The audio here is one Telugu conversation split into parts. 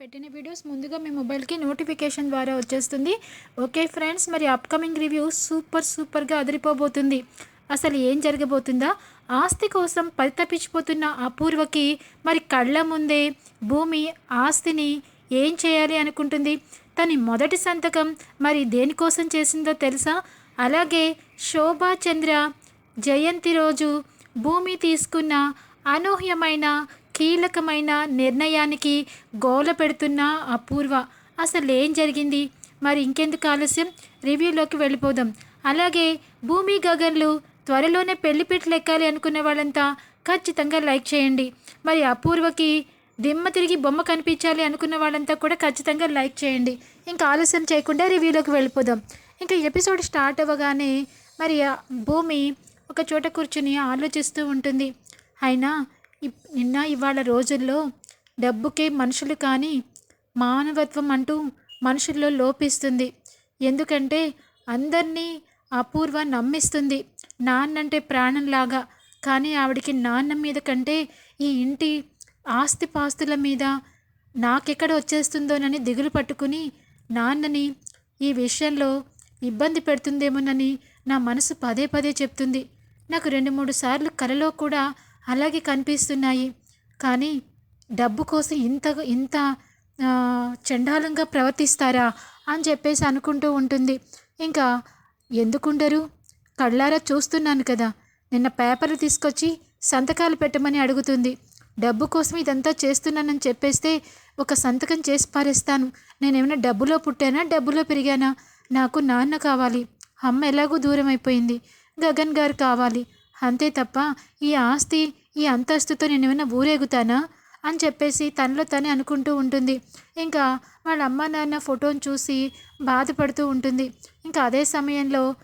పెట్టిన వీడియోస్ ముందుగా మీ మొబైల్కి నోటిఫికేషన్ ద్వారా వచ్చేస్తుంది. ఓకే ఫ్రెండ్స్ మరి అప్కమింగ్ రివ్యూ సూపర్ సూపర్గా అదిరిపోబోతుంది. అసలు ఏం జరగబోతుందా? ఆస్తి కోసం పరితపించిపోతున్న అపూర్వకి మరి కళ్ళ ముందే భూమి ఆస్తిని ఏం చేయాలి అనుకుంటుంది? తని మొదటి సంతకం మరి దేనికోసం చేసిందో తెలుసా? అలాగే శోభాచంద్ర జయంతి రోజు భూమి తీసుకున్న అనూహ్యమైన కీలకమైన నిర్ణయానికి గోల పెడుతున్న అపూర్వ. అసలు ఏం జరిగింది? మరి ఇంకెందుకు ఆలస్యం? రివ్యూలోకి వెళ్ళిపోదాం. అలాగే భూమి గగన్లు త్వరలోనే పెళ్ళిపీటలు ఎక్కాలి అనుకునే వాళ్ళంతా ఖచ్చితంగా లైక్ చేయండి. మరి అపూర్వకి దిమ్మ తిరిగి బొమ్మ కనిపించాలి అనుకున్న వాళ్ళంతా కూడా ఖచ్చితంగా లైక్ చేయండి. ఇంకా ఆలస్యం చేయకుండా రివ్యూలోకి వెళ్ళిపోదాం. ఇంకా ఎపిసోడ్ స్టార్ట్ అవ్వగానే మరి భూమి ఒక చోట కూర్చుని ఆలోచిస్తూ ఉంటుంది. అయినా నిన్న ఇవాళ రోజుల్లో డబ్బుకే మనుషులు కానీ మానవత్వం అంటూ మనుషుల్లో లోపిస్తుంది. ఎందుకంటే అందరినీ అపూర్వ నమ్మిస్తుంది. నాన్నంటే ప్రాణంలాగా. కానీ ఆవిడికి నాన్న మీద కంటే ఈ ఇంటి ఆస్తిపాస్తుల మీద నాకెక్కడ వచ్చేస్తుందోనని దిగులు పట్టుకుని నాన్నని ఈ విషయంలో ఇబ్బంది పెడుతుందేమోనని నా మనసు పదే పదే చెప్తుంది. నాకు రెండు మూడు సార్లు కలలో కూడా అలాగే కనిపిస్తున్నాయి. కానీ డబ్బు కోసం ఇంత ఇంత చండాలంగా ప్రవర్తిస్తారా అని చెప్పేసి అనుకుంటూ ఉంటుంది. ఇంకా ఎందుకుండరు? కళ్ళారా చూస్తున్నాను కదా. నిన్న పేపర్లు తీసుకొచ్చి సంతకాలు పెట్టమని అడుగుతుంది. డబ్బు కోసం ఇదంతా చేస్తున్నానని చెప్పేస్తే ఒక సంతకం చేసి పారేస్తాను. నేనేమైనా డబ్బులో పుట్టానా? డబ్బులో పెరిగానా? నాకు నాన్న కావాలి. అమ్మ ఎలాగో దూరం అయిపోయింది గగన్ గారు కావాలి. అంతే తప్ప ఈ ఆస్తి ఈ అంతస్తుతో నేను ఏమైనా ఊరేగుతానా? అని చెప్పేసి తనలో తనే అనుకుంటూ ఉంటుంది. ఇంకా వాళ్ళ అమ్మ నాన్న ఫోటోని చూసి బాధపడుతూ ఉంటుంది. ఇంకా అదే సమయంలో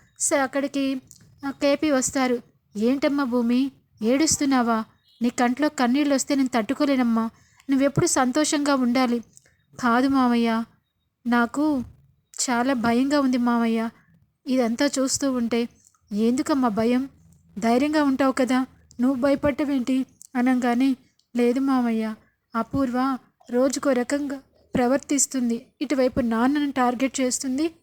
అక్కడికి కేపి కేపీ వస్తారు. ఏంటమ్మా భూమి ఏడుస్తున్నావా? నీ కంట్లో కన్నీళ్ళు వస్తే నేను తట్టుకోలేనమ్మా. నువ్వెప్పుడు సంతోషంగా ఉండాలి. కాదు మామయ్య నాకు చాలా భయంగా ఉంది మామయ్య ఇదంతా చూస్తూ ఉంటే ఎందుకమ్మా భయం? ధైర్యంగా ఉంటావు కదా. నువ్వు భయపడ్డవేంటి? అనగానే లేదు మామయ్య. అపూర్వ రోజుకో రకంగా ప్రవర్తిస్తుంది. ఇటువైపు నాన్నను టార్గెట్ చేస్తుంది.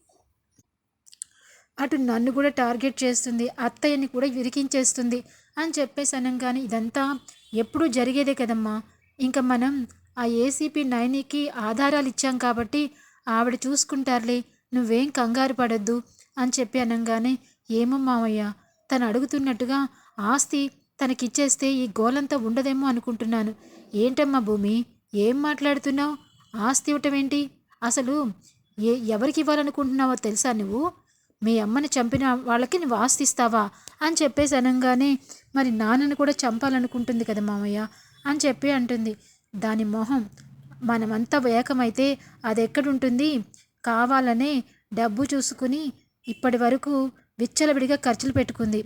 అటు నన్ను కూడా టార్గెట్ చేస్తుంది. అత్తయ్యని కూడా విరికించేస్తుంది అని చెప్పేసి అనగానే ఇదంతా ఎప్పుడూ జరిగేదే కదమ్మా. ఇంకా మనం ఆ ఏసీపీ నైనికి ఆధారాలు ఇచ్చాం కాబట్టి ఆవిడ చూసుకుంటారులే. నువ్వేం కంగారు పడద్దు అని చెప్పి అనగానే ఏమో మామయ్య. తను అడుగుతున్నట్టుగా ఆస్తి తనకిచ్చేస్తే ఈ గోలంతా ఉండదేమో అనుకుంటున్నాను. ఏంటమ్మా భూమి? ఏం మాట్లాడుతున్నావు? ఆస్తి ఇవ్వటం ఏంటి? అసలు ఏ ఎవరికి ఇవ్వాలనుకుంటున్నావో తెలుసా నువ్వు? మీ అమ్మని చంపిన వాళ్ళకి నువ్వు ఆస్తి ఇస్తావా? అని చెప్పేసి అనగానే మరి నాన్నను కూడా చంపాలనుకుంటుంది కదా మామయ్య? అని చెప్పి అంటుంది. దాని మొహం మనమంతా ఏకమైతే అది ఎక్కడుంటుంది కావాలనే డబ్బు చూసుకుని ఇప్పటి వరకు విచ్చలవిడిగా ఖర్చులు పెట్టుకుంది.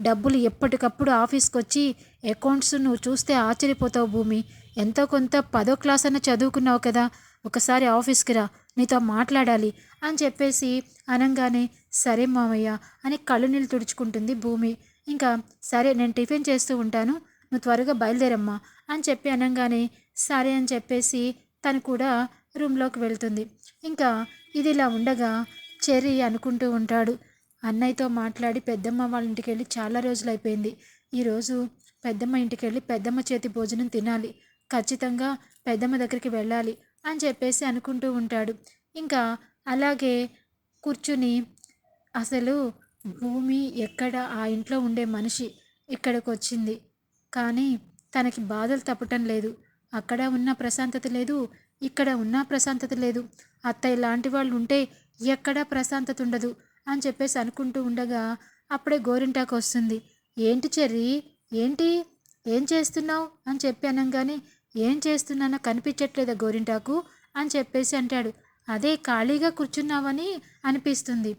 డబ్బులు ఎప్పటికప్పుడు ఆఫీస్కి వచ్చి అకౌంట్స్ నువ్వు చూస్తే ఆశ్చర్యపోతావు భూమి. ఎంతో కొంత పదో క్లాస్ అన్న చదువుకున్నావు కదా ఒకసారి ఆఫీస్కి రా నీతో మాట్లాడాలి అని చెప్పేసి అనగానే సరే మామయ్య అని కళ్ళు నీళ్ళు తుడుచుకుంటుంది భూమి. ఇంకా సరే నేను టిఫిన్ చేస్తూ ఉంటాను నువ్వు త్వరగా బయలుదేరమ్మా అని చెప్పి అనగానే సరే అని చెప్పేసి తను కూడా రూమ్లోకి వెళ్తుంది. ఇంకా ఇది ఇలా ఉండగా చెర్రీ అనుకుంటూ ఉంటాడు. అన్నయ్యతో మాట్లాడి పెద్దమ్మ వాళ్ళ ఇంటికి వెళ్ళి చాలా రోజులు అయిపోయింది ఈరోజు పెద్దమ్మ ఇంటికి వెళ్ళి పెద్దమ్మ చేతి భోజనం తినాలి. ఖచ్చితంగా పెద్దమ్మ దగ్గరికి వెళ్ళాలి అని చెప్పేసి అనుకుంటూ ఉంటాడు. ఇంకా అలాగే కూర్చుని అసలు భూమి ఎక్కడ ఆ ఇంట్లో ఉండే మనిషి ఇక్కడికి వచ్చింది కానీ తనకి బాధలు తప్పటం లేదు. అక్కడ ఉన్న ప్రశాంతత లేదు ఇక్కడ ఉన్న ప్రశాంతత లేదు. అత్తయ్య లాంటి వాళ్ళు ఉంటే ఎక్కడా ప్రశాంతత ఉండదు. అని చెప్పేసి అనుకుంటూ ఉండగా అప్పుడే గోరింటాకు వస్తుంది. ఏంటి చెర్రీ? ఏంటి? ఏం చేస్తున్నావు? అని చెప్పి అనగానే ఏం చేస్తున్నానో కనిపించట్లేదా గోరింటాకు? అని చెప్పేసి అంటాడు. అదే ఖాళీగా కూర్చున్నావని అనిపిస్తుంది.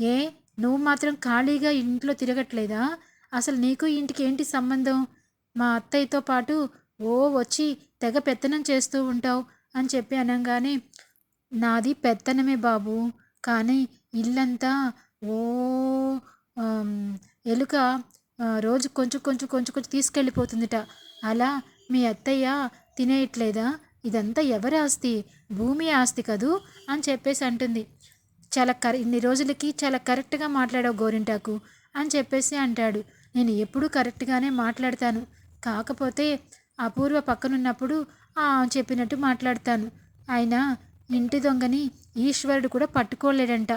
ఏ? నువ్వు మాత్రం ఖాళీగా ఇంట్లో తిరగట్లేదా? అసలు నీకు ఇంటికి ఏంటి సంబంధం? మా అత్తయ్యతో పాటు ఓ వచ్చి తెగ పెత్తనం చేస్తూ ఉంటావు అని చెప్పి అనగానే నాది పెత్తనమే బాబు. కానీ ఇల్లంతా ఓ ఎలుక రోజు కొంచెం కొంచెం కొంచెం కొంచెం తీసుకెళ్ళిపోతుందిట. అలా మీ అత్తయ్య తినేయట్లేదా? ఇదంతా ఎవరి ఆస్తి? భూమి ఆస్తి కదూ? అని చెప్పేసి అంటుంది. చాలా కర ఇన్ని రోజులకి చాలా కరెక్ట్గా మాట్లాడావు గోరింటాకు అని చెప్పేసి అంటాడు. నేను ఎప్పుడూ కరెక్ట్గానే మాట్లాడతాను. కాకపోతే అపూర్వ పక్కనున్నప్పుడు చెప్పినట్టు మాట్లాడతాను. ఆయన ఇంటి దొంగని ఈశ్వరుడు కూడా పట్టుకోలేడంట.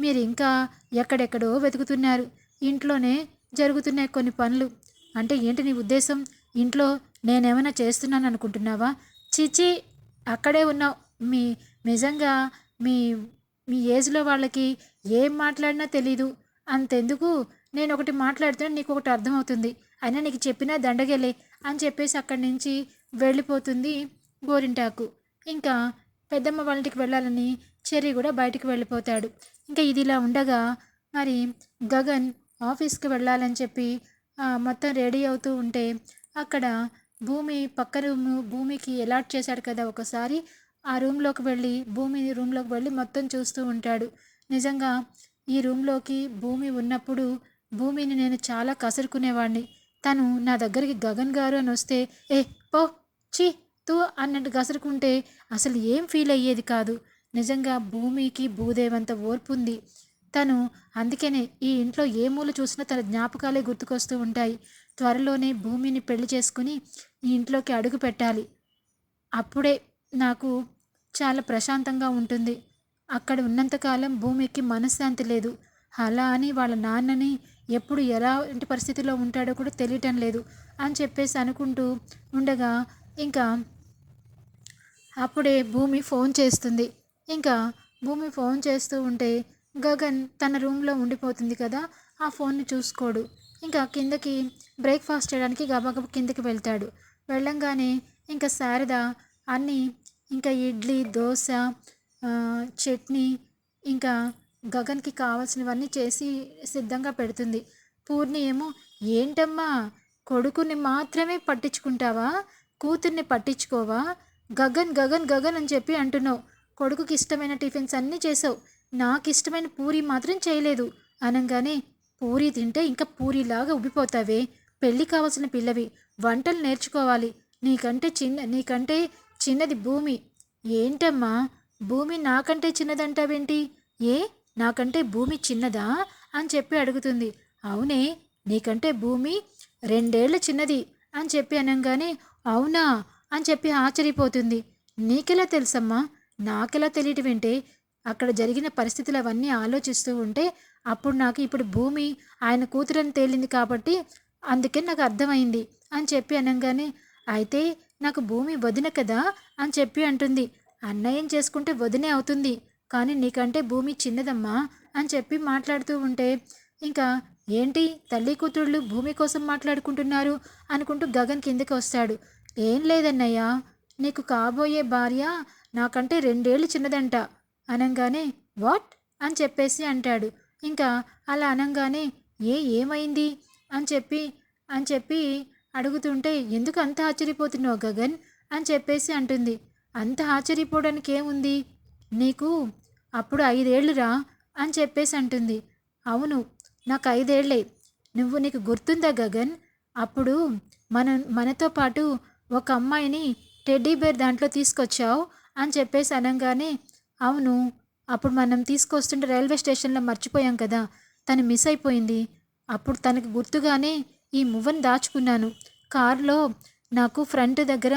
మీరు ఇంకా ఎక్కడెక్కడో వెతుకుతున్నారు. ఇంట్లోనే జరుగుతున్నాయి కొన్ని పనులు. అంటే ఏంటి నీ ఉద్దేశం? ఇంట్లో నేనేమైనా చేస్తున్నాను అనుకుంటున్నావా? చిచి అక్కడే ఉన్నావు. మీ నిజంగా మీ మీ ఏజ్లో వాళ్ళకి ఏం మాట్లాడినా తెలీదు. అంతెందుకు? నేను ఒకటి మాట్లాడితే నీకు ఒకటి అర్థమవుతుంది. అయినా నీకు చెప్పినా దండగలే అని చెప్పేసి అక్కడి నుంచి వెళ్ళిపోతుంది గోరింటాకు. ఇంకా పెద్దమ్మ వాళ్ళ ఇంటికి వెళ్ళాలని చెర్రీ కూడా బయటికి వెళ్ళిపోతాడు. ఇంకా ఇది ఇలా ఉండగా మరి గగన్ ఆఫీస్కి వెళ్ళాలని చెప్పి మొత్తం రెడీ అవుతూ ఉంటే అక్కడ భూమి పక్క రూమ్ భూమికి అలాట్ చేశాడు కదా ఒకసారి. ఆ రూమ్లోకి వెళ్ళి భూమి రూమ్లోకి వెళ్ళి మొత్తం చూస్తూ ఉంటాడు. నిజంగా ఈ రూమ్లోకి భూమి ఉన్నప్పుడు భూమిని నేను చాలా కసురుకునేవాడిని తను నా దగ్గరికి గగన్ గారు అని వస్తే ఏ పో చీ తూ అన్నట్టు గసరుకుంటే అసలు ఏం ఫీల్ అయ్యేది కాదు. నిజంగా భూమికి భూదేవంత ఓర్పు ఉంది తను అందుకనే ఈ ఇంట్లో ఏ మూల చూసినా తన జ్ఞాపకాలే గుర్తుకొస్తూ ఉంటాయి. త్వరలోనే భూమిని పెళ్ళి చేసుకుని ఈ ఇంట్లోకి అడుగు పెట్టాలి. అప్పుడే నాకు చాలా ప్రశాంతంగా ఉంటుంది. అక్కడ ఉన్నంతకాలం భూమికి మనశ్శాంతి లేదు. అలా అని వాళ్ళ నాన్నని ఎప్పుడు ఎలాంటి పరిస్థితిలో ఉంటాడో కూడా తెలియటం లేదు అని చెప్పేసి అనుకుంటూ ఉండగా ఇంకా అప్పుడే భూమి ఫోన్ చేస్తుంది. ఇంకా భూమి ఫోన్ చేస్తూ ఉంటే గగన్ తన రూమ్లో ఉండిపోతుంది కదా ఆ ఫోన్ని చూసుకోడు. ఇంకా కిందకి బ్రేక్ఫాస్ట్ చేయడానికి గబగబ కిందకి వెళ్తాడు. వెళ్ళంగానే ఇంకా శారద అన్నీ ఇంకా ఇడ్లీ దోశ చట్నీ ఇంకా గగన్కి కావాల్సినవన్నీ చేసి సిద్ధంగా పెడుతుంది. పూర్ణి ఏమో ఏంటమ్మా కొడుకుని మాత్రమే పట్టించుకుంటావా? కూతుర్ని పట్టించుకోవా? గగన్ గగన్ గగన్ అని చెప్పి అంటున్నావు. కొడుకుకి ఇష్టమైన టిఫిన్స్ అన్నీ చేసావు. నాకు ఇష్టమైన పూరి మాత్రం చేయలేదు. అనగానే పూరి తింటే ఇంకా పూరిలాగా ఉబ్బిపోతావే. పెళ్ళి కావాల్సిన పిల్లవి. వంటలు నేర్చుకోవాలి. నీకంటే చిన్న నీకంటే చిన్నది భూమి. ఏంటమ్మా? భూమి నాకంటే చిన్నదంటావేంటి? ఏ? నాకంటే భూమి చిన్నదా? అని చెప్పి అడుగుతుంది. అవునే నీకంటే భూమి రెండేళ్ళ చిన్నది అని చెప్పి అనగానే అవునా? అని చెప్పి ఆశ్చర్యపోతుంది. నీకెలా తెలుసమ్మా? నాకెలా తెలియటమేంటే అక్కడ జరిగిన పరిస్థితులు అవన్నీ ఆలోచిస్తూ ఉంటే అప్పుడు నాకు ఇప్పుడు భూమి ఆయన కూతురని తేలింది కాబట్టి అందుకే నాకు అర్థమైంది అని చెప్పి అనగానే అయితే నాకు భూమి వదిన కదా? అని చెప్పి అంటుంది. అన్నయ్యం చేసుకుంటే వదినే అవుతుంది కానీ నీకంటే భూమి చిన్నదమ్మా అని చెప్పి మాట్లాడుతూ ఉంటే ఇంకా ఏంటి తల్లి కూతుళ్ళు భూమి కోసం మాట్లాడుకుంటున్నారు? అనుకుంటూ గగన్ కిందకి వస్తాడు. ఏం లేదన్నయ్యా. నీకు కాబోయే భార్య నాకంటే రెండేళ్ళు చిన్నదంట. అనగానే వాట్? అని చెప్పేసి అంటాడు. ఇంకా అలా అనగానే ఏ ఏమైంది? అని చెప్పి అని చెప్పి అడుగుతుంటే ఎందుకు అంత ఆశ్చర్యపోతున్నావు గగన్? అని చెప్పేసి అంటుంది. అంత ఆశ్చర్యపోవడానికి ఏముంది? నీకు అప్పుడు ఐదేళ్ళురా? అని చెప్పేసి అంటుంది. అవును నాకు ఐదేళ్ళే నువ్వు నీకు గుర్తుందా గగన్? అప్పుడు మన మనతో పాటు ఒక అమ్మాయిని టెడ్డీ బేర్ దాంట్లో తీసుకొచ్చావు అని చెప్పేసి అనగానే అవును అప్పుడు మనం తీసుకొస్తుంటే రైల్వే స్టేషన్లో మర్చిపోయాం కదా తను మిస్ అయిపోయింది. అప్పుడు తనకు గుర్తుగానే ఈ మువ్వను దాచుకున్నాను. కారులో నాకు ఫ్రంట్ దగ్గర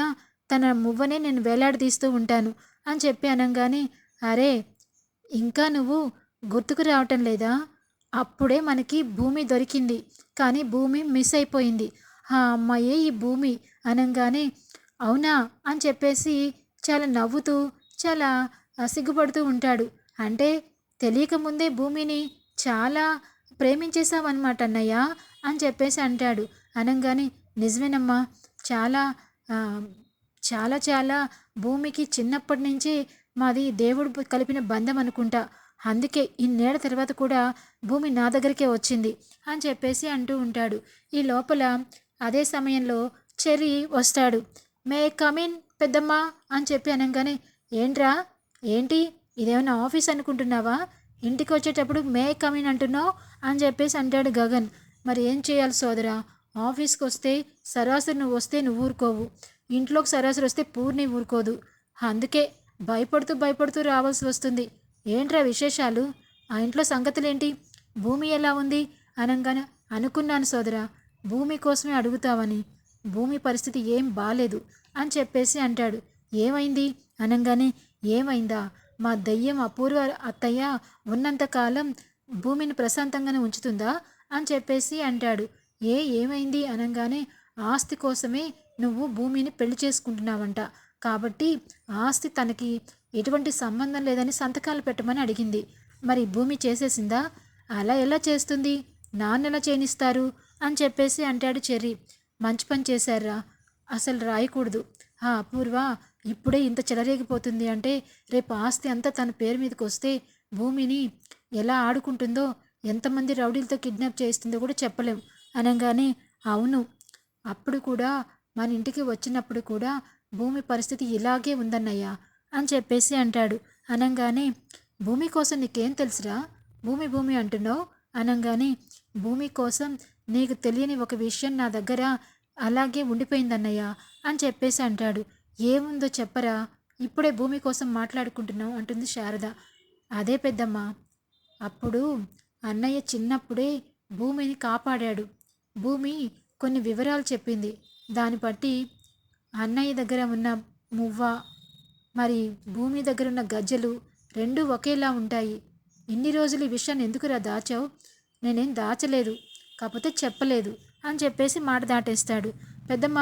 తన మువ్వనే నేను వేలాడదీస్తూ ఉంటాను అని చెప్పి అనగానే అరే ఇంకా నువ్వు గుర్తుకు రావటం లేదా? అప్పుడే మనకి భూమి దొరికింది కానీ భూమి మిస్ అయిపోయింది. ఆ అమ్మాయే ఈ భూమి. అనగానే అవునా? అని చెప్పేసి చాలా నవ్వుతూ చాలా సిగ్గుపడుతూ ఉంటాడు. అంటే తెలియక ముందే భూమిని చాలా ప్రేమించేశావన్నమాట అన్నయ్య? అని చెప్పేసి అంటాడు. అనగానే నిజమేనమ్మా. చాలా చాలా చాలా భూమికి చిన్నప్పటి నుంచి మాది దేవుడు కలిపిన బంధం అనుకుంటా. అందుకే ఇన్నేళ్ళ తర్వాత కూడా భూమి నా దగ్గరికే వచ్చింది అని చెప్పేసి అంటూ ఉంటాడు. ఈ లోపల అదే సమయంలో చెర్రీ వస్తాడు. మే కమిన్ పెద్దమ్మ అని చెప్పి అనగానే ఏంట్రా? ఏంటి? ఇదేమైనా ఆఫీస్ అనుకుంటున్నావా? ఇంటికి వచ్చేటప్పుడు మే కమిన్ అంటున్నావు? అని చెప్పేసి అంటాడు గగన్. మరి ఏం చేయాలి సోదరా? ఆఫీస్కి వస్తే సరాసరి నువ్వు వస్తే నువ్వు ఊరుకోవు. ఇంట్లోకి సరాసరి వస్తే పూర్ణి ఊరుకోదు. అందుకే భయపడుతూ భయపడుతూ రావాల్సి వస్తుంది. ఏంట్రా విశేషాలు? ఆ ఇంట్లో సంగతులేంటి? భూమి ఎలా ఉంది? అనగానే అనుకున్నాను సోదరా. భూమి కోసమే అడుగుతావని. భూమి పరిస్థితి ఏం బాలేదు అని చెప్పేసి అంటాడు. ఏమైంది? అనగానే ఏమైందా? మా దయ్యం అపూర్వ అత్తయ్య ఉన్నంతకాలం భూమిని ప్రశాంతంగానే ఉంచుతుందా? అని చెప్పేసి అంటాడు. ఏ ఏమైంది? అనగానే ఆస్తి కోసమే నువ్వు భూమిని పెళ్ళి చేసుకుంటున్నావంట. కాబట్టి ఆస్తి తనకి ఎటువంటి సంబంధం లేదని సంతకాలు పెట్టమని అడిగింది. మరి భూమి చేసేసిందా? అలా ఎలా చేస్తుంది? నాన్నెలా చేయనిస్తారు అని చెప్పేసి అంటాడు చెర్రి. మంచి పని చేశారా? అసలు రాయకూడదు. ఆ అపూర్వ ఇప్పుడే ఇంత చెలరేగిపోతుంది అంటే రేపు ఆస్తి అంతా తన పేరు మీదకి వస్తే భూమిని ఎలా ఆడుకుంటుందో ఎంతమంది రౌడీలతో కిడ్నాప్ చేస్తుందో కూడా చెప్పలేం. అనగానే అవును. అప్పుడు కూడా మన ఇంటికి వచ్చినప్పుడు కూడా భూమి పరిస్థితి ఇలాగే ఉందన్నయ్య అని చెప్పేసి అంటాడు. అనగానే భూమి కోసం నీకేం తెలుసురా? భూమి భూమి అంటున్నావు? అనగానే భూమి కోసం నీకు తెలియని ఒక విషయం నా దగ్గర అలాగే ఉండిపోయిందన్నయ్య అని చెప్పేసి అంటాడు. ఏముందో చెప్పరా? ఇప్పుడే భూమి కోసం మాట్లాడుకుంటున్నావు అంటుంది శారద. అదే పెద్దమ్మ. అప్పుడు అన్నయ్య చిన్నప్పుడే భూమిని కాపాడాడు. భూమి కొన్ని వివరాలు చెప్పింది. దాన్ని బట్టి అన్నయ్య దగ్గర ఉన్న మువ్వ మరి భూమి దగ్గర ఉన్న గజ్జలు రెండు ఒకేలా ఉంటాయి. ఇన్ని రోజులు ఈ విషయాన్ని ఎందుకురా దాచావు? నేనేం దాచలేదు. కాకపోతే చెప్పలేదు. అని చెప్పేసి మాట దాటేస్తాడు. పెద్దమ్మ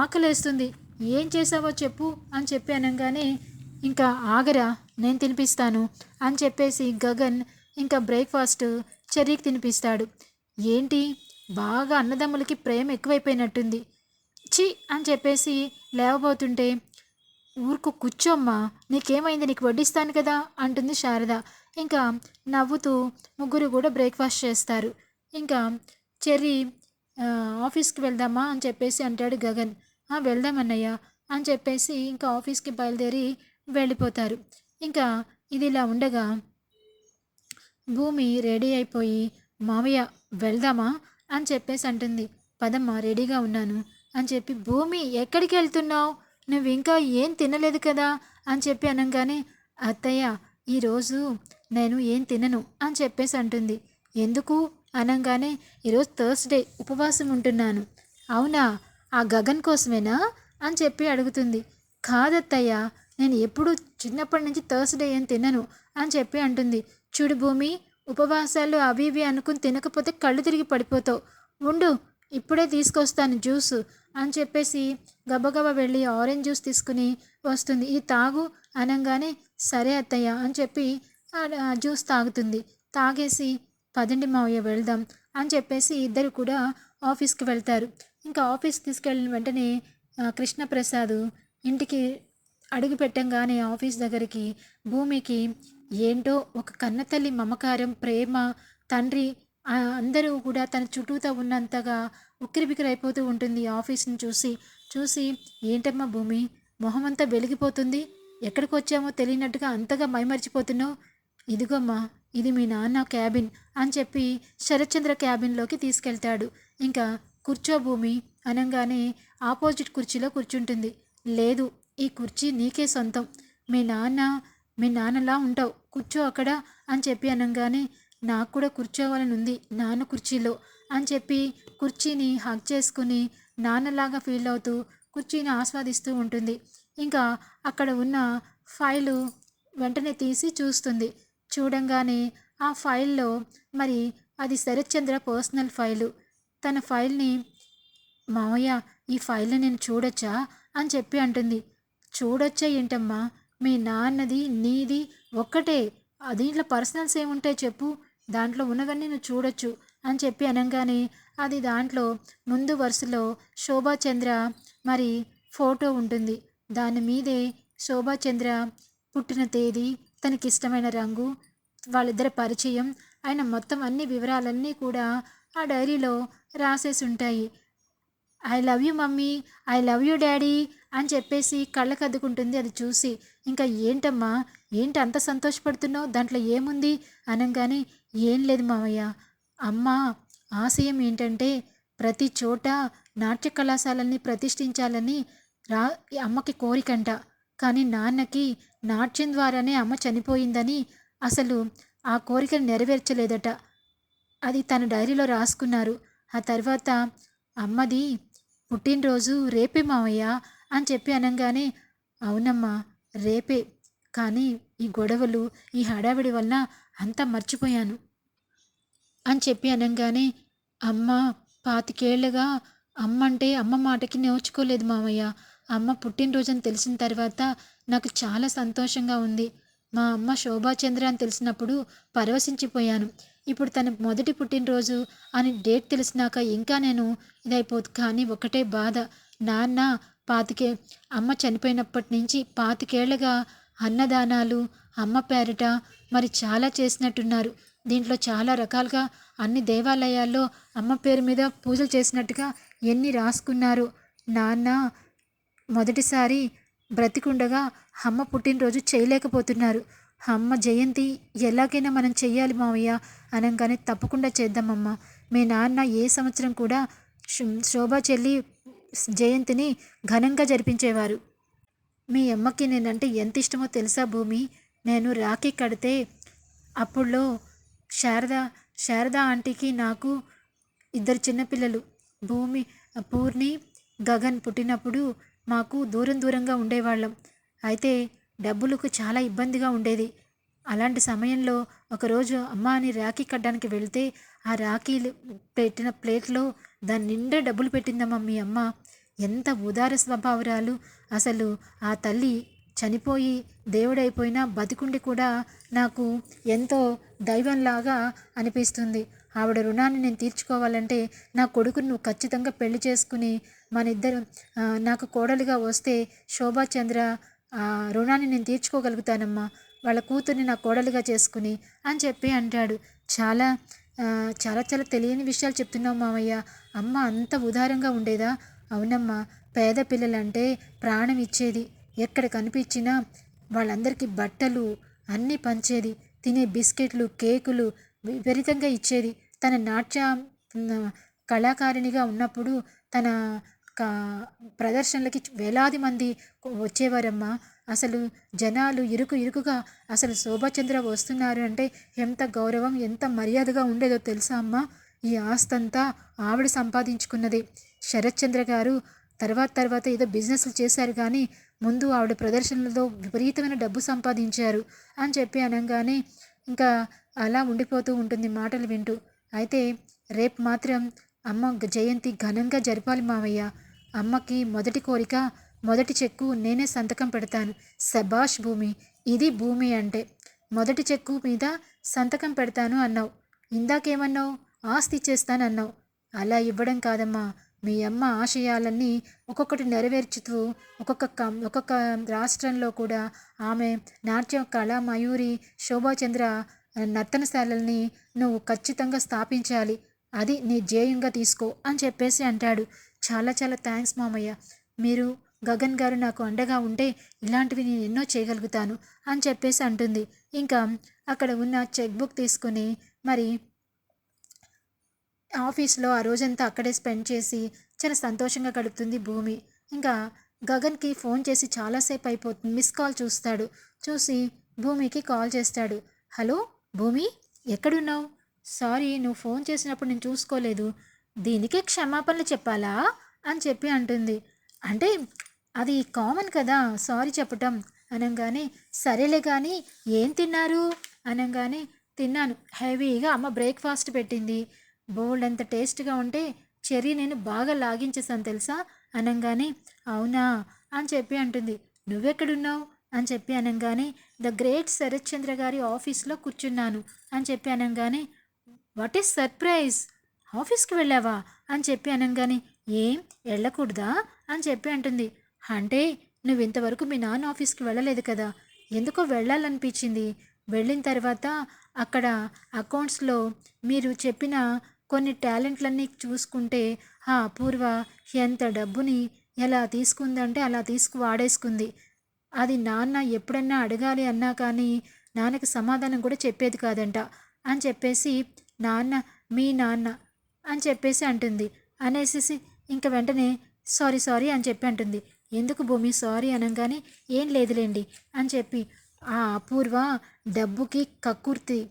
ఆకలేస్తుంది. ఏం చేసావో చెప్పు అని చెప్పి అనగానే ఇంకా ఆగరా నేను తినిపిస్తాను అని చెప్పేసి గగన్ ఇంకా బ్రేక్ఫాస్ట్ చెర్రీకి తినిపిస్తాడు. ఏంటి? బాగా అన్నదమ్ములకి ప్రేమ ఎక్కువైపోయినట్టుంది. చి అని చెప్పేసి లేవబోతుంటే ఊరుకు కూర్చోమ్మా నీకేమైంది? నీకు వడ్డిస్తాను కదా అంటుంది శారద. ఇంకా నవ్వుతూ ముగ్గురు కూడా బ్రేక్ఫాస్ట్ చేస్తారు. ఇంకా చెర్రీ ఆఫీస్కి వెళ్దామా అని చెప్పేసి అంటాడు గగన్. "ఆ, వెళ్దాం అని చెప్పేసి ఇంకా ఆఫీస్కి బయలుదేరి వెళ్ళిపోతారు. ఇంకా ఇది ఇలా ఉండగా భూమి రెడీ అయిపోయి మామయ్య వెళ్దామా? అని చెప్పేసి అంటుంది. పదమ్మ రెడీగా ఉన్నాను అని చెప్పి భూమి ఎక్కడికి వెళ్తున్నావు? నువ్వు ఇంకా ఏం తినలేదు కదా? అని చెప్పి అనగానే అత్తయ్య ఈరోజు నేను ఏం తినను అని చెప్పేసి అంటుంది. ఎందుకు? అనగానే ఈరోజు థర్స్డే ఉపవాసం ఉంటున్నాను. అవునా? ఆ గగన్ కోసమేనా? అని చెప్పి అడుగుతుంది. కాదత్తయ్య నేను ఎప్పుడు చిన్నప్పటి నుంచి థర్స్డే ఏం తినను అని చెప్పి అంటుంది. చూడు భూమి ఉపవాసాలు అవి ఇవి అనుకుని తినకపోతే కళ్ళు తిరిగి పడిపోతావు. ఉండు ఇప్పుడే తీసుకొస్తాను జ్యూస్ అని చెప్పేసి గబగబా వెళ్ళి ఆరెంజ్ జ్యూస్ తీసుకుని వస్తుంది. ఇది తాగు అనగానే సరే అత్తయ్య అని చెప్పి జ్యూస్ తాగుతుంది. తాగేసి పదండి మావయ్య వెళ్దాం అని చెప్పేసి ఇద్దరు కూడా ఆఫీస్కి వెళ్తారు. ఇంకా ఆఫీస్ తీసుకెళ్ళిన వెంటనే కృష్ణప్రసాద్ ఇంటికి అడుగు పెట్టంగానే ఆఫీస్ దగ్గరికి భూమికి ఏంటో ఒక కన్నతల్లి మమకారం ప్రేమ తండ్రి అందరూ కూడా తన చుట్టూతో ఉన్నంతగా ఉక్కిరిబిక్కిరైపోతూ ఉంటుంది ఆఫీస్ని చూసి. చూసి ఏంటమ్మా భూమి మొహమంతా వెలిగిపోతుంది? ఎక్కడికి వచ్చామో తెలియనట్టుగా అంతగా మైమరిచిపోతున్నావు? ఇదిగోమ్మా ఇది మీ నాన్న క్యాబిన్ అని చెప్పి శరత్చంద్ర క్యాబిన్లోకి తీసుకెళ్తాడు. ఇంకా కూర్చోభూమి అనగానే ఆపోజిట్ కుర్చీలో కూర్చుంటుంది. లేదు ఈ కుర్చీ నీకే సొంతం. మీ నాన్న మీ నాన్నలా ఉంటావు. కూర్చో అక్కడ అని చెప్పి అనగానే నాకు కూడా కూర్చోవాలని ఉంది నాన్న కుర్చీలో అని చెప్పి కుర్చీని హగ్ చేసుకుని నాన్నలాగా ఫీల్ అవుతూ కుర్చీని ఆస్వాదిస్తూ ఉంటుంది. ఇంకా అక్కడ ఉన్న ఫైలు వెంటనే తీసి చూస్తుంది. చూడంగానే ఆ ఫైల్లో మరి అది శరత్చంద్ర పర్సనల్ ఫైలు. తన ఫైల్ని మావయ్య ఈ ఫైల్ని నేను చూడొచ్చా? అని చెప్పి అంటుంది. చూడొచ్చా ఏంటమ్మా? మీ నాన్నది నీది ఒక్కటే. దీంట్లో పర్సనల్స్ ఏముంటాయి చెప్పు? దాంట్లో ఉన్నవన్నీ నువ్వు చూడొచ్చు. అని చెప్పి అనగానే అది దాంట్లో ముందు వరుసలో శోభాచంద్ర మరి ఫోటో ఉంటుంది. దాని మీదే శోభాచంద్ర పుట్టిన తేదీ తనకి ఇష్టమైన రంగు వాళ్ళిద్దరి పరిచయం ఆయన మొత్తం అన్ని వివరాలన్నీ కూడా ఆ డైరీలో రాసేసి ఉంటాయి I love you mummy I love you daddy అని చెప్పేసి కళ్ళకద్దుకుంటుంది అది చూసి. ఇంకా ఏంటమ్మా ఏంటి అంత సంతోషపడుతున్నావు? దాంట్లో ఏముంది? అనగానే ఏం లేదు మామయ్య అమ్మ ఆశయం ఏంటంటే ప్రతి చోట నాట్య కళాశాలని ప్రతిష్ఠించాలని రా అమ్మకి కోరికంట. కానీ నాన్నకి నాట్యం ద్వారానే అమ్మ చనిపోయిందని అసలు ఆ కోరికను నెరవేర్చలేదట. అది తన డైరీలో రాసుకున్నారు. ఆ తర్వాత అమ్మది పుట్టినరోజు రేపే మావయ్య అని చెప్పి అనగానే అవునమ్మా రేపే. కానీ ఈ గొడవలు ఈ హడావిడి వలన అంతా మర్చిపోయాను అని చెప్పి అనగానే అమ్మ పాతికేళ్ళగా అమ్మ అంటే అమ్మ మాటకి నేర్చుకోలేదు మామయ్య అమ్మ పుట్టినరోజు తెలిసిన తర్వాత నాకు చాలా సంతోషంగా ఉంది. మా అమ్మ శోభాచంద్ర అని తెలిసినప్పుడు పరవశించిపోయాను. ఇప్పుడు తన మొదటి పుట్టినరోజు అని డేట్ తెలిసినాక ఇంకా నేను ఇదైపోదు కానీ ఒకటే బాధ. నాన్న పాతికే అమ్మ చనిపోయినప్పటి నుంచి పాతికేళ్ళగా అన్నదానాలు అమ్మ పేరిట మరి చాలా చేసినట్టున్నారు. దీంట్లో చాలా రకాలుగా అన్ని దేవాలయాల్లో అమ్మ పేరు మీద పూజలు చేసినట్టుగా ఎన్ని రాసుకున్నారు. నాన్న మొదటిసారి బ్రతికుండగా అమ్మ పుట్టినరోజు చేయలేకపోతున్నారు. అమ్మ జయంతి ఎలాగైనా మనం చెయ్యాలి మావయ్య అనగానే తప్పకుండా చేద్దామమ్మ. మీ నాన్న ఏ సంవత్సరం కూడా శోభా చెల్లి జయంతిని ఘనంగా జరిపించేవారు. మీ అమ్మకి నేనంటే ఎంత ఇష్టమో తెలుసా భూమి? నేను రాఖీ కడితే అప్పుడులో శారద శారద ఆంటీకి నాకు ఇద్దరు చిన్నపిల్లలు. భూమి పూర్ణి గగన్ పుట్టినప్పుడు మాకు దూరం దూరంగా ఉండేవాళ్ళం. అయితే డబ్బులకు చాలా ఇబ్బందిగా ఉండేది. అలాంటి సమయంలో ఒకరోజు అమ్మ అని రాఖీ కట్టడానికి వెళ్తే ఆ రాఖీలు పెట్టిన ప్లేట్లో దాని నిండా డబ్బులు పెట్టిందమ్మా మీ అమ్మ. ఎంత ఉదార స్వభావరాలు. అసలు ఆ తల్లి చనిపోయి దేవుడైపోయినా బతికుండి కూడా నాకు ఎంతో దైవంలాగా అనిపిస్తుంది. ఆవిడ రుణాన్ని నేను తీర్చుకోవాలంటే నా కొడుకును నువ్వు ఖచ్చితంగా పెళ్ళి చేసుకుని మన ఇద్దరు నాకు కోడలుగా వస్తే శోభాచంద్ర రుణాన్ని నేను తీర్చుకోగలుగుతానమ్మా. వాళ్ళ కూతుర్ని నా కోడలుగా చేసుకుని అని చెప్పి అంటాడు. చాలా చాలా చాలా తెలియని విషయాలు చెప్తున్నావు మామయ్య. అమ్మ అంత ఉదారంగా ఉండేదా? అవునమ్మా పేద పిల్లలంటే ప్రాణం ఇచ్చేది. ఎక్కడ కనిపించినా వాళ్ళందరికీ బట్టలు అన్నీ పంచేది. తినే బిస్కెట్లు కేకులు విపరీతంగా ఇచ్చేది. తన నాట్య కళాకారిణిగా ఉన్నప్పుడు తన ప్రదర్శనలకి వేలాది మంది వచ్చేవారమ్మా. అసలు జనాలు ఇరుకు ఇరుకుగా అసలు శోభచంద్ర వస్తున్నారు అంటే ఎంత గౌరవం ఎంత మర్యాదగా ఉండేదో తెలుసా అమ్మా? ఈ ఆస్తంతా ఆవిడ సంపాదించుకున్నది. శరత్చంద్ర గారు తర్వాత తర్వాత ఏదో బిజినెస్లు చేశారు కానీ ముందు ఆవిడ ప్రదర్శనలతో విపరీతమైన డబ్బు సంపాదించారు అని చెప్పి అనగానే ఇంకా అలా ఉండిపోతూ ఉంటుంది మాటలు వింటూ. అయితే రేపు మాత్రం అమ్మ జయంతి ఘనంగా జరపాలి మావయ్య. అమ్మకి మొదటి కోరిక మొదటి చెక్కు నేనే సంతకం పెడతాను. సబాష్ భూమి ఇది భూమి అంటే. మొదటి చెక్కు మీద సంతకం పెడతాను అన్నావు. ఇందాకేమన్నావు? ఆస్తి చేస్తానన్నావు. అలా ఇవ్వడం కాదమ్మా. మీ అమ్మ ఆశయాలన్నీ ఒక్కొక్కటి నెరవేర్చుతూ ఒక్కొక్క ఒక్కొక్క రాష్ట్రంలో కూడా ఆమె నాట్య కళ మయూరి శోభాచంద్ర నర్తనశాలల్ని నువ్వు ఖచ్చితంగా స్థాపించాలి. అది నీ ధ్యేయంగా తీసుకో అని చెప్పేసి అంటాడు. చాలా చాలా థ్యాంక్స్ మామయ్య. మీరు గగన్ గారు నాకు అండగా ఉంటే ఇలాంటివి నేను ఎన్నో చేయగలుగుతాను అని చెప్పేసి అంటుంది. ఇంకా అక్కడ ఉన్న చెక్ బుక్ తీసుకుని మరి ఆఫీస్లో ఆ రోజంతా అక్కడే స్పెండ్ చేసి చాలా సంతోషంగా గడుపుతుంది భూమి. ఇంకా గగన్కి ఫోన్ చేసి చాలాసేపు అయిపోతుంది. మిస్ కాల్ చూస్తాడు. చూసి భూమికి కాల్ చేస్తాడు. హలో భూమి ఎక్కడున్నావు? సారీ నువ్వు ఫోన్ చేసినప్పుడు నేను చూసుకోలేదు. దీనికే క్షమాపణలు చెప్పాలా? అని చెప్పి అంటుంది. అంటే అది కామన్ కదా సారీ చెప్పటం అనగానే సరేలే కానీ ఏం తిన్నారు? అనగానే తిన్నాను. హెవీగా అమ్మ బ్రేక్ఫాస్ట్ పెట్టింది. బోల్డ్ అంత టేస్ట్గా ఉంటే చెర్రీ నేను బాగా లాగించేసాను తెలుసా? అనగానే అవునా? అని చెప్పి అంటుంది. నువ్వెక్కడున్నావు? అని చెప్పి అనగానే ద గ్రేట్ శరత్చంద్ర గారి ఆఫీస్లో కూర్చున్నాను. అని చెప్పి అనగానే వాట్ ఈస్ సర్ప్రైజ్! ఆఫీస్కి వెళ్ళావా? అని చెప్పి అనగానే ఏం? వెళ్ళకూడదా? అని చెప్పి అంటుంది. అంటే నువ్వు ఇంతవరకు మీ నాన్న ఆఫీస్కి వెళ్ళలేదు కదా ఎందుకో వెళ్ళాలనిపించింది. వెళ్ళిన తర్వాత అక్కడ అకౌంట్స్లో మీరు చెప్పిన కొన్ని టాలెంట్లన్నీ చూసుకుంటే ఆ అపూర్వ ఎంత డబ్బుని ఎలా తీసుకుందంటే అలా తీసుకు వాడేసుకుంది. అది నాన్న ఎప్పుడన్నా అడగాలి అన్నా కానీ నాన్నకి సమాధానం కూడా చెప్పేది కాదంట అని చెప్పేసి నాన్న మీ నాన్న అని చెప్పేసి అంటుంది. అనేసి ఇంక వెంటనే సారీ సారీ అని చెప్పి అంటుంది. ఎందుకు భూమి? సారీ అనగానే ఏం లేదులేండి అని చెప్పి ఆ అపూర్వ డబ్బుకి కక్కుర్తి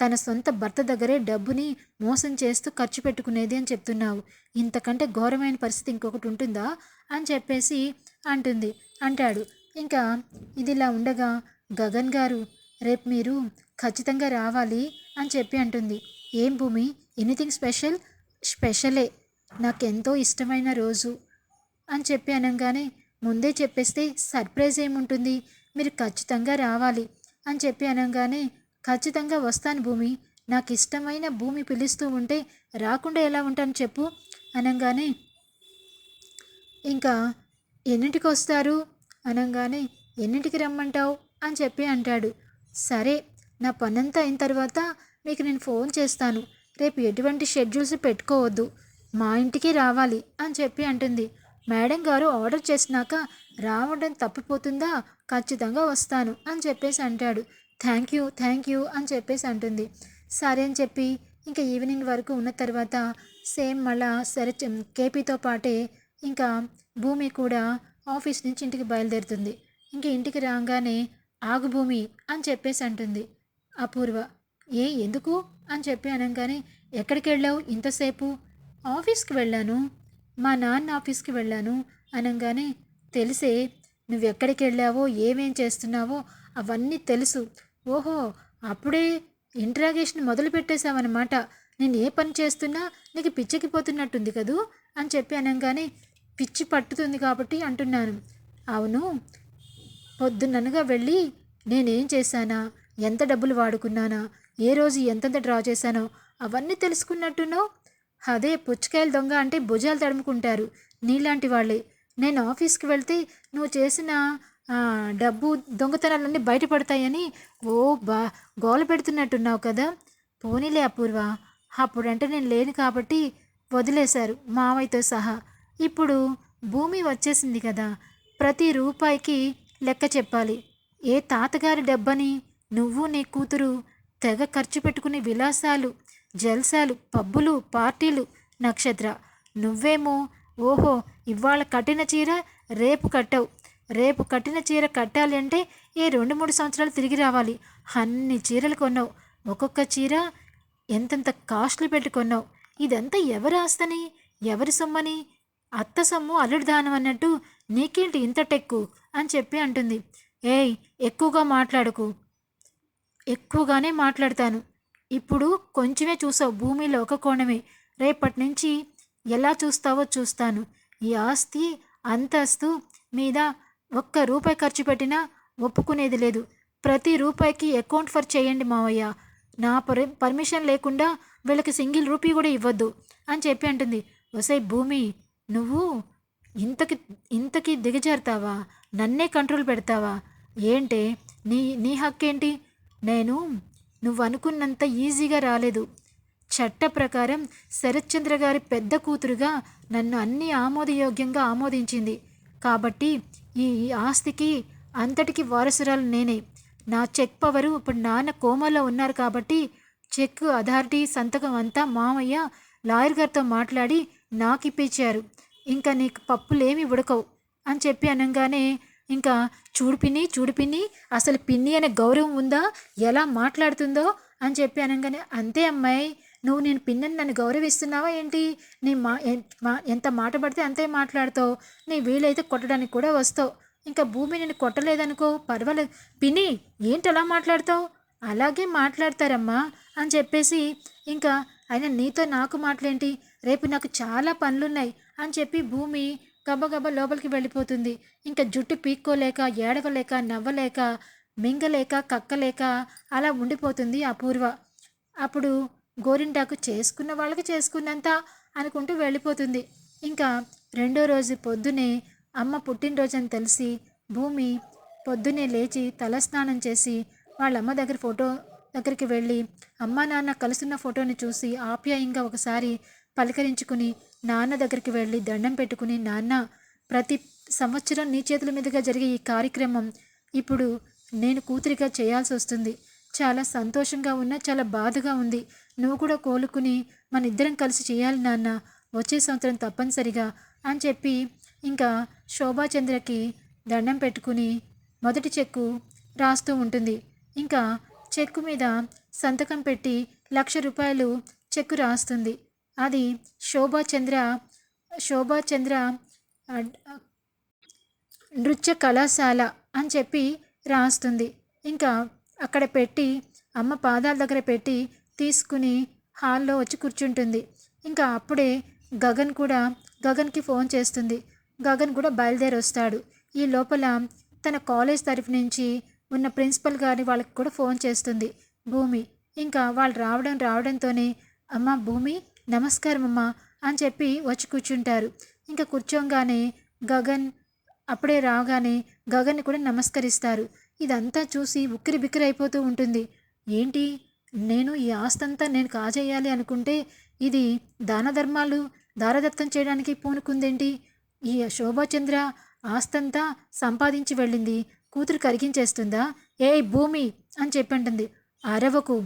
తన సొంత భర్త దగ్గరే డబ్బుని మోసం చేస్తూ ఖర్చు పెట్టుకునేది అని చెప్తున్నావు. ఇంతకంటే ఘోరమైన పరిస్థితి ఇంకొకటి ఉంటుందా? అని చెప్పేసి అంటుంది. అంటాడు. ఇంకా ఇదిలా ఉండగా గగన్ గారు రేపు మీరు ఖచ్చితంగా రావాలి అని చెప్పి అంటుంది. ఏం భూమి? ఎనీథింగ్ స్పెషల్ స్పెషలే నాకెంతో ఇష్టమైన రోజు అని చెప్పి అనగానే ముందే చెప్పేస్తే సర్ప్రైజ్ ఏముంటుంది? మీరు ఖచ్చితంగా రావాలి అని చెప్పి అనగానే ఖచ్చితంగా వస్తాను భూమి. నాకు ఇష్టమైన భూమి పిలుస్తూ ఉంటే రాకుండా ఎలా ఉంటాను చెప్పు అనగానే ఇంకా ఎన్నింటికి వస్తారు? అనగానే ఎన్నింటికి రమ్మంటావు? అని చెప్పి అంటాడు. సరే నా పనంతా అయిన తర్వాత మీకు నేను ఫోన్ చేస్తాను. రేపు ఎటువంటి షెడ్యూల్స్ పెట్టుకోవద్దు. మా ఇంటికి రావాలి అని చెప్పి అంటుంది. మేడం గారు ఆర్డర్ చేసినాక రావడం తప్పిపోతుందా? ఖచ్చితంగా వస్తాను అని చెప్పేసి అంటాడు. థ్యాంక్ యూ థ్యాంక్ యూ అని చెప్పేసి అంటుంది. సరే అని చెప్పి ఇంకా ఈవినింగ్ వరకు ఉన్న తర్వాత సేమ్ మళ్ళా సరే కేపీతో పాటే ఇంకా భూమి కూడా ఆఫీస్ నుంచి ఇంటికి బయలుదేరుతుంది. ఇంకా ఇంటికి రాగానే ఆగు భూమి అని చెప్పేసి అంటుంది. అపూర్వ ఏ ఎందుకు? అని చెప్పి అనగానే ఎక్కడికి వెళ్ళావు? ఇంతసేపు ఆఫీస్కి వెళ్ళాను. మా నాన్న ఆఫీస్కి వెళ్ళాను. అనగానే తెలిసే నువ్వు ఎక్కడికి వెళ్ళావో ఏమేం చేస్తున్నావో అవన్నీ తెలుసు. ఓహో అప్పుడే ఇంట్రాగేషన్ మొదలు పెట్టేశావన్నమాట. నేను ఏ పని చేస్తున్నా నీకు పిచ్చెక్కిపోతున్నట్టుంది కదూ? అని చెప్పి అనగానే పిచ్చి పట్టుతుంది కాబట్టి అంటున్నాను. అవును. పొద్దున్ననగా వెళ్ళి నేనేం చేశానా? ఎంత డబ్బులు వాడుకున్నానా? ఏ రోజు ఎంతెంత డ్రా చేశానో అవన్నీ తెలుసుకున్నట్టునో అదే పుచ్చకాయల దొంగ అంటే భుజాలు తడుముకుంటారు. నీలాంటి వాళ్ళే. నేను ఆఫీస్కి వెళ్తే నువ్వు చేసిన డబ్బు దొంగతనాలన్నీ బయటపడతాయని ఓ బా గోల పెడుతున్నట్టున్నావు కదా. పోనీలే అపూర్వ. అప్పుడంటే నేను లేను కాబట్టి వదిలేశారు మావయ్యతో సహా. ఇప్పుడు భూమి వచ్చేసింది కదా. ప్రతి రూపాయికి లెక్క చెప్పాలి. ఏ తాతగారి డబ్బని? నువ్వు నీ కూతురు. తెగ ఖర్చు పెట్టుకునే విలాసాలు జల్సాలు పబ్బులు పార్టీలు. నక్షత్ర నువ్వేమో ఓహో ఇవాళ కట్టిన చీర రేపు కట్టవు. రేపు కట్టిన చీర కట్టాలి అంటే ఏ రెండు మూడు సంవత్సరాలు తిరిగి రావాలి. అన్ని చీరలు కొన్నావు. ఒక్కొక్క చీర ఎంతెంత కాస్ట్లు పెట్టుకున్నావు ఇదంతా ఎవరి ఆస్తని ఎవరి సొమ్మని? అత్త సొమ్ము అల్లుడు దానం అన్నట్టు నీకేంటి ఇంత టెక్కు? అని చెప్పి అంటుంది. ఏయ్ ఎక్కువగా మాట్లాడకు. ఎక్కువగానే మాట్లాడతాను. ఇప్పుడు కొంచెమే చూసావు భూమిలో ఒక కోణమే. రేపటి నుంచి ఎలా చూస్తావో చూస్తాను. ఈ ఆస్తి అంతస్తు మీద ఒక్క రూపాయి ఖర్చు పెట్టినా ఒప్పుకునేది లేదు. ప్రతి రూపాయికి అకౌంట్ ఫర్ చేయండి మావయ్య. నా పర్ పర్మిషన్ లేకుండా వీళ్ళకి సింగిల్ రూపీ కూడా ఇవ్వద్దు అని చెప్పి అంటుంది. ఒసై భూమి నువ్వు ఇంతకి ఇంతకి దిగజారుతావా? నన్నే కంట్రోల్ పెడతావా? ఏంటే? నీ నీ హక్కేంటి? నేను నువ్వు అనుకున్నంత ఈజీగా రాలేదు. చట్ట ప్రకారం శరత్చంద్ర గారి పెద్ద కూతురుగా నన్ను అన్ని ఆమోదయోగ్యంగా ఆమోదించింది. కాబట్టి ఈ ఆస్తికి అంతటికి వారసురాలు నేనే. నా చెక్ పవరు ఇప్పుడు నాన్న కోమాలో ఉన్నారు కాబట్టి చెక్ అథారిటీ సంతకం అంతా మామయ్య లాయర్ గారితో మాట్లాడి నాకు ఇప్పించారు ఇంకా నీకు పప్పులేమి ఉడకవు అని చెప్పి అనగానే ఇంకా చూడు పిన్ని చూడు పిన్ని అసలు పిన్ని అనే గౌరవం ఉందా? ఎలా మాట్లాడుతుందో అని చెప్పి అనగానే అంతే అమ్మాయి నువ్వు నేను పిన్నని నన్ను గౌరవిస్తున్నావా ఏంటి? నీ మా మా- ఎంత మాట పడితే అంతే మాట్లాడతావు. నీ వీలైతే కొట్టడానికి కూడా వస్తావు. ఇంకా భూమి నేను కొట్టలేదనుకో పర్వాలేదు. పిన్ని ఏంటి అలా మాట్లాడతావు? అలాగే మాట్లాడతారమ్మా అని చెప్పేసి ఇంకా అయినా నీతో నాకు మాటలేంటి? రేపు నాకు చాలా పనులున్నాయి అని చెప్పి భూమి గబగబా లోపలికి వెళ్ళిపోతుంది. ఇంకా జుట్టు పీక్కోలేక ఏడవలేక నవ్వలేక మింగలేక కక్కలేక అలా ఉండిపోతుంది అపూర్వ. అప్పుడు గోరింటాకు చేసుకున్న వాళ్ళకి చేసుకున్నంత అనుకుంటూ వెళ్ళిపోతుంది. ఇంకా రెండో రోజు పొద్దునే అమ్మ పుట్టినరోజని తెలిసి భూమి పొద్దునే లేచి తలస్నానం చేసి వాళ్ళ అమ్మ దగ్గర ఫోటో దగ్గరికి వెళ్ళి అమ్మా నాన్న కలుస్తున్న ఫోటోని చూసి ఆప్యాయంగా ఒకసారి పలకరించుకుని నాన్న దగ్గరికి వెళ్ళి దండం పెట్టుకుని నాన్న ప్రతి సంవత్సరం నీ చేతుల మీదుగా జరిగే ఈ కార్యక్రమం ఇప్పుడు నేను కూతురిగా చేయాల్సి వస్తుంది. చాలా సంతోషంగా ఉన్నా చాలా బాధగా ఉంది. నువ్వు కూడా కోలుకుని మన ఇద్దరం కలిసి చేయాలి నాన్న. వచ్చే సంవత్సరం తప్పనిసరిగా అని చెప్పి ఇంకా శోభాచంద్రకి దండం పెట్టుకుని మొదటి చెక్కు రాస్తూ ఉంటుంది. ఇంకా చెక్కు మీద సంతకం పెట్టి లక్ష రూపాయలు చెక్కు రాస్తుంది. అది శోభాచంద్ర శోభాచంద్ర నృత్య కళాశాల అని చెప్పి రాస్తుంది. ఇంకా అక్కడ పెట్టి అమ్మ పాదాల దగ్గర పెట్టి తీసుకుని హాల్లో వచ్చి కూర్చుంటుంది. ఇంకా అప్పుడే గగన్ కూడా గగన్కి ఫోన్ చేస్తుంది. గగన్ కూడా బయలుదేరి వస్తాడు. ఈ లోపల తన కాలేజ్ తరఫు నుంచి ఉన్న ప్రిన్సిపల్ గారి వాళ్ళకి కూడా ఫోన్ చేస్తుంది. భూమి ఇంకా వాళ్ళు రావడం రావడంతోనే అమ్మ భూమి నమస్కారం అమ్మ అని చెప్పి వచ్చి కూర్చుంటారు. ఇంకా కూర్చోగానే గగన్ అప్పుడే రాగానే గగన్ని కూడా నమస్కరిస్తారు. ఇదంతా చూసి ఉక్కిరి బిక్కిరి అయిపోతూ ఉంటుంది. ఏంటి? నేను ఈ ఆస్తంతా నేను కాజేయాలి అనుకుంటే ఇది దాన ధర్మాలు దారదత్తం చేయడానికి పూనుకుందేంటి? ఈ శోభాచంద్ర ఆస్తంతా సంపాదించి వెళ్ళింది. కూతురు కరిగించేస్తుందా? ఏ భూమి అని చెప్పంటుంది అరవకు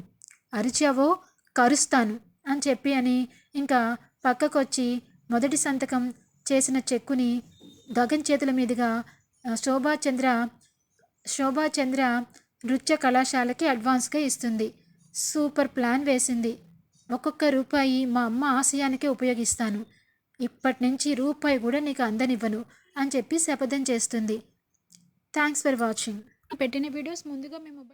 అరిచావో కరుస్తాను. అని చెప్పి అని ఇంకా పక్కకొచ్చి మొదటి సంతకం చేసిన చెక్కుని గగన్ చేతుల మీదుగా శోభాచంద్ర శోభాచంద్ర నృత్య కళాశాలకి అడ్వాన్స్గా ఇస్తుంది. సూపర్ ప్లాన్ వేసింది. ఒక్కొక్క రూపాయి మా అమ్మ ఆశయానికే ఉపయోగిస్తాను. ఇప్పటి నుంచి రూపాయి కూడా నీకు అందనివ్వను అని చెప్పి శపథం చేస్తుంది. Thanks for watching. పెట్టిన వీడియోస్ ముందుగా మేము